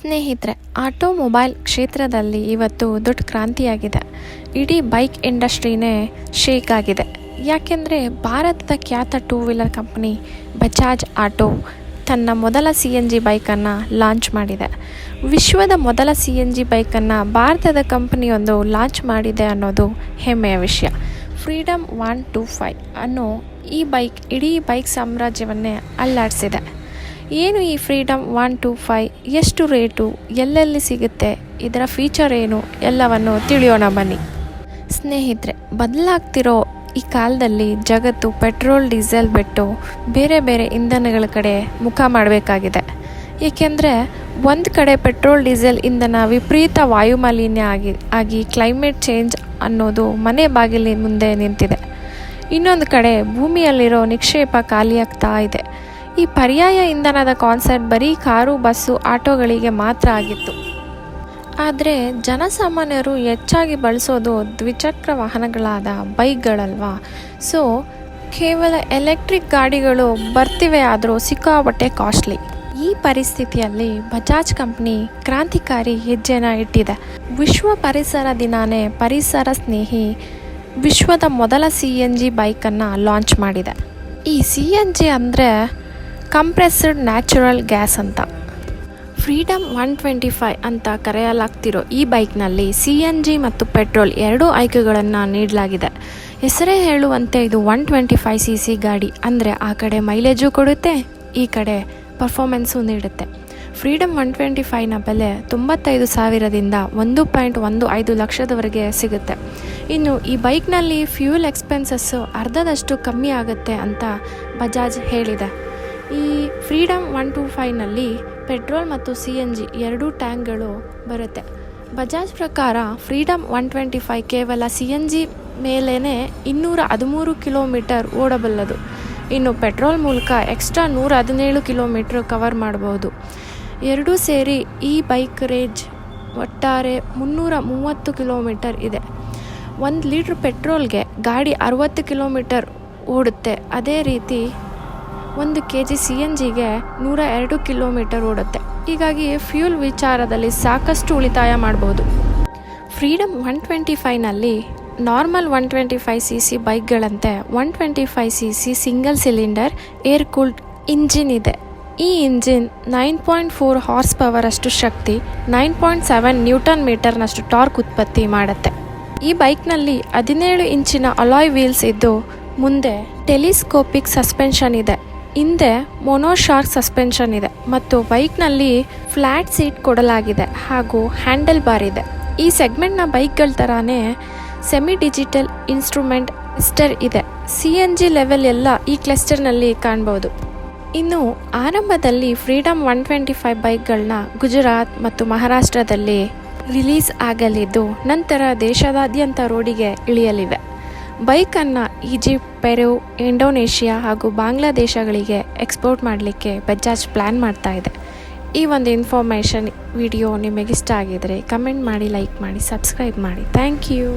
ಸ್ನೇಹಿತರೆ, ಆಟೋಮೊಬೈಲ್ ಕ್ಷೇತ್ರದಲ್ಲಿ ಇವತ್ತು ದೊಡ್ಡ ಕ್ರಾಂತಿಯಾಗಿದೆ. ಇಡೀ ಬೈಕ್ ಇಂಡಸ್ಟ್ರಿನೇ ಶೇಕ್ ಆಗಿದೆ. ಯಾಕೆಂದರೆ ಭಾರತದ ಖ್ಯಾತ two wheeler company Bajaj auto ತನ್ನ ಮೊದಲ ಸಿ ಎನ್ ಜಿ ಬೈಕನ್ನು ಲಾಂಚ್ ಮಾಡಿದೆ. ವಿಶ್ವದ ಮೊದಲ ಸಿ ಎನ್ ಜಿ ಬೈಕನ್ನು ಭಾರತದ ಕಂಪ್ನಿಯೊಂದು ಲಾಂಚ್ ಮಾಡಿದೆ ಅನ್ನೋದು ಹೆಮ್ಮೆಯ ವಿಷಯ. ಫ್ರೀಡಮ್ ಒನ್ ಟೂ ಫೈವ್ ಅನ್ನೋ ಈ ಬೈಕ್ ಇಡೀ ಬೈಕ್ ಸಾಮ್ರಾಜ್ಯವನ್ನೇ ಅಲ್ಲಾಡಿಸಿದೆ. ಏನು ಈ ಫ್ರೀಡಮ್ ಒನ್, ಟು, ಫೈ? ಎಷ್ಟು ರೇಟು? ಎಲ್ಲೆಲ್ಲಿ ಸಿಗುತ್ತೆ? ಇದರ ಫೀಚರ್ ಏನು? ಎಲ್ಲವನ್ನು ತಿಳಿಯೋಣ ಬನ್ನಿ. ಸ್ನೇಹಿತರೆ, ಬದಲಾಗ್ತಿರೋ ಈ ಕಾಲದಲ್ಲಿ ಜಗತ್ತು ಪೆಟ್ರೋಲ್, ಡೀಸೆಲ್ ಬಿಟ್ಟು ಬೇರೆ ಬೇರೆ ಇಂಧನಗಳ ಕಡೆ ಮುಖ ಮಾಡಬೇಕಾಗಿದೆ. ಏಕೆಂದರೆ, ಒಂದು ಕಡೆ ಪೆಟ್ರೋಲ್, ಡೀಸೆಲ್ ಇಂಧನ ವಿಪರೀತ ವಾಯುಮಾಲಿನ್ಯ ಆಗಿ ಆಗಿ ಕ್ಲೈಮೇಟ್ ಚೇಂಜ್ ಅನ್ನೋದು ಮನೆ ಬಾಗಿಲಿನ ಮುಂದೆ ನಿಂತಿದೆ. ಇನ್ನೊಂದು ಕಡೆ ಭೂಮಿಯಲ್ಲಿರೋ ನಿಕ್ಷೇಪ ಖಾಲಿಯಾಗ್ತಾ ಇದೆ. ಈ ಪರ್ಯಾಯ ಇಂಧನದ ಕಾನ್ಸೆಪ್ಟ್ ಬರೀ ಕಾರು, ಬಸ್ಸು, ಆಟೋಗಳಿಗೆ ಮಾತ್ರ ಆಗಿತ್ತು. ಆದರೆ ಜನಸಾಮಾನ್ಯರು ಹೆಚ್ಚಾಗಿ ಬಳಸೋದು ದ್ವಿಚಕ್ರ ವಾಹನಗಳಾದ ಬೈಕ್ಗಳಲ್ವಾ? ಸೊ ಕೇವಲ ಎಲೆಕ್ಟ್ರಿಕ್ ಗಾಡಿಗಳು ಬರ್ತಿವೆ ಆದರೂ ಸಿಕ್ಕಾಪಟ್ಟೆ ಕಾಸ್ಟ್ಲಿ. ಈ ಪರಿಸ್ಥಿತಿಯಲ್ಲಿ ಬಜಾಜ್ ಕಂಪ್ನಿ ಕ್ರಾಂತಿಕಾರಿ ಹೆಜ್ಜೆನ ಇಟ್ಟಿದೆ. ವಿಶ್ವ ಪರಿಸರ ದಿನಾನೇ ಪರಿಸರ ಸ್ನೇಹಿ ವಿಶ್ವದ ಮೊದಲ ಸಿ ಎನ್ ಜಿ ಬೈಕನ್ನು ಲಾಂಚ್ ಮಾಡಿದೆ. ಈ ಸಿ ಎನ್ ಜಿ ಅಂದರೆ ಕಂಪ್ರೆಸ್ಡ್ ನ್ಯಾಚುರಲ್ ಗ್ಯಾಸ್ ಅಂತ. ಫ್ರೀಡಮ್ ಒನ್ ಟ್ವೆಂಟಿ ಫೈ ಅಂತ ಕರೆಯಲಾಗ್ತಿರೋ ಈ ಬೈಕ್ನಲ್ಲಿ ಸಿ ಎನ್ ಜಿ ಮತ್ತು ಪೆಟ್ರೋಲ್ ಎರಡೂ ಆಯ್ಕೆಗಳನ್ನು ನೀಡಲಾಗಿದೆ. ಹೆಸರೇ ಹೇಳುವಂತೆ ಇದು one twenty five C C ಗಾಡಿ. ಅಂದರೆ ಆ ಕಡೆ ಮೈಲೇಜು ಕೊಡುತ್ತೆ, ಈ ಕಡೆ ಪರ್ಫಾಮೆನ್ಸು ನೀಡುತ್ತೆ. ಫ್ರೀಡಮ್ ಒನ್ ಟ್ವೆಂಟಿ ಫೈವ್ನ ಬೆಲೆ ತೊಂಬತ್ತೈದು ಸಾವಿರದಿಂದ ಒಂದು ಪಾಯಿಂಟ್ ಒಂದು ಐದು ಲಕ್ಷದವರೆಗೆ ಸಿಗುತ್ತೆ. ಇನ್ನು ಈ ಬೈಕ್ನಲ್ಲಿ ಫ್ಯೂಯಲ್ ಎಕ್ಸ್ಪೆನ್ಸಸ್ಸು ಅರ್ಧದಷ್ಟು ಕಮ್ಮಿ ಆಗುತ್ತೆ ಅಂತ ಬಜಾಜ್ ಹೇಳಿದೆ. ಈ ಫ್ರೀಡಮ್ ಒನ್ ಟು ಫೈವ್ನಲ್ಲಿ ಪೆಟ್ರೋಲ್ ಮತ್ತು ಸಿ ಎನ್ ಜಿ ಎರಡೂ ಟ್ಯಾಂಕ್ಗಳು ಬರುತ್ತೆ. ಬಜಾಜ್ ಪ್ರಕಾರ ಫ್ರೀಡಮ್ ಒನ್ ಟ್ವೆಂಟಿ ಫೈವ್ ಕೇವಲ ಸಿ ಎನ್ ಜಿ ಮೇಲೇ ಇನ್ನೂರ ಹದಿಮೂರು ಕಿಲೋಮೀಟರ್ ಓಡಬಲ್ಲದು. ಇನ್ನು ಪೆಟ್ರೋಲ್ ಮೂಲಕ ಎಕ್ಸ್ಟ್ರಾ ನೂರ ಹದಿನೇಳು ಕಿಲೋಮೀಟ್ರ್ ಕವರ್ ಮಾಡಬಹುದು ಎರಡೂ ಸೇರಿ ಈ ಬೈಕ್ ರೇಂಜ್ ಒಟ್ಟಾರೆ ಮುನ್ನೂರ ಮೂವತ್ತು ಕಿಲೋಮೀಟರ್ ಇದೆ. ಒಂದು ಲೀಟ್ರ್ ಪೆಟ್ರೋಲ್ಗೆ ಗಾಡಿ ಅರುವತ್ತು ಕಿಲೋಮೀಟರ್ ಓಡುತ್ತೆ. ಅದೇ ರೀತಿ ಒಂದು ಕೆ ಜಿ ಸಿ ಎನ್ ಜಿಗೆ ನೂರ ಎರಡು ಕಿಲೋಮೀಟರ್ ಓಡುತ್ತೆ. ಹೀಗಾಗಿ ಫ್ಯೂಲ್ ವಿಚಾರದಲ್ಲಿ ಸಾಕಷ್ಟು ಉಳಿತಾಯ ಮಾಡ್ಬೋದು. Freedom one twenty ಫೈವ್ನಲ್ಲಿ normal one twenty five C C ಬೈಕ್ಗಳಂತೆ one twenty five C C single cylinder, air cooled engine ಇದೆ. ಈ engine nine point four horse power ಅಷ್ಟು ಶಕ್ತಿ, ನೈನ್ ಪಾಯಿಂಟ್ ಸೆವೆನ್ ನ್ಯೂಟನ್ ಮೀಟರ್ನಷ್ಟು ಟಾರ್ಕ್ ಉತ್ಪತ್ತಿ ಮಾಡುತ್ತೆ. ಈ ಬೈಕ್ನಲ್ಲಿ ಹದಿನೇಳು ಇಂಚಿನ ಅಲಾಯ್ ವೀಲ್ಸ್ ಇದ್ದು, ಮುಂದೆ ಟೆಲಿಸ್ಕೋಪಿಕ್ ಸಸ್ಪೆನ್ಷನ್ ಇದೆ. ಹಿಂದೆ ಮೊನೋಶಾರ್ಕ್ ಸಸ್ಪೆನ್ಷನ್ ಇದೆ ಮತ್ತು ಬೈಕ್ನಲ್ಲಿ ಫ್ಲ್ಯಾಟ್ ಸೀಟ್ ಕೊಡಲಾಗಿದೆ ಹಾಗೂ ಹ್ಯಾಂಡಲ್ ಬಾರ್ ಇದೆ. ಈ ಸೆಗ್ಮೆಂಟ್ನ ಬೈಕ್ಗಳ ಥರನೇ ಸೆಮಿ ಡಿಜಿಟಲ್ ಇನ್ಸ್ಟ್ರೂಮೆಂಟ್ ಕ್ಲಸ್ಟರ್ ಇದೆ. ಸಿ ಎನ್ ಜಿ ಲೆವೆಲ್ ಎಲ್ಲ ಈ ಕ್ಲಸ್ಟರ್ನಲ್ಲಿ ಕಾಣ್ಬೋದು. ಇನ್ನು ಆರಂಭದಲ್ಲಿ ಫ್ರೀಡಮ್ ಒನ್ ಟ್ವೆಂಟಿ ಫೈವ್ ಬೈಕ್ಗಳನ್ನ ಗುಜರಾತ್ ಮತ್ತು ಮಹಾರಾಷ್ಟ್ರದಲ್ಲಿ ರಿಲೀಸ್ ಆಗಲಿದ್ದು, ನಂತರ ದೇಶದಾದ್ಯಂತ ರೋಡಿಗೆ ಇಳಿಯಲಿವೆ. ಬೈಕನ್ನು ಈಜಿಪ್ಟ್, ಪೆರು, ಇಂಡೋನೇಷ್ಯಾ ಹಾಗೂ ಬಾಂಗ್ಲಾದೇಶಗಳಿಗೆ ಎಕ್ಸ್ಪೋರ್ಟ್ ಮಾಡಲಿಕ್ಕೆ ಬಜಾಜ್ ಪ್ಲ್ಯಾನ್ ಮಾಡ್ತಾ ಇದೆ. ಈ ಒಂದು ಇನ್ಫಾರ್ಮೇಷನ್ ವಿಡಿಯೋ ನಿಮಗಿಷ್ಟ ಆಗಿದರೆ ಕಮೆಂಟ್ ಮಾಡಿ, ಲೈಕ್ ಮಾಡಿ, ಸಬ್ಸ್ಕ್ರೈಬ್ ಮಾಡಿ. Thank you.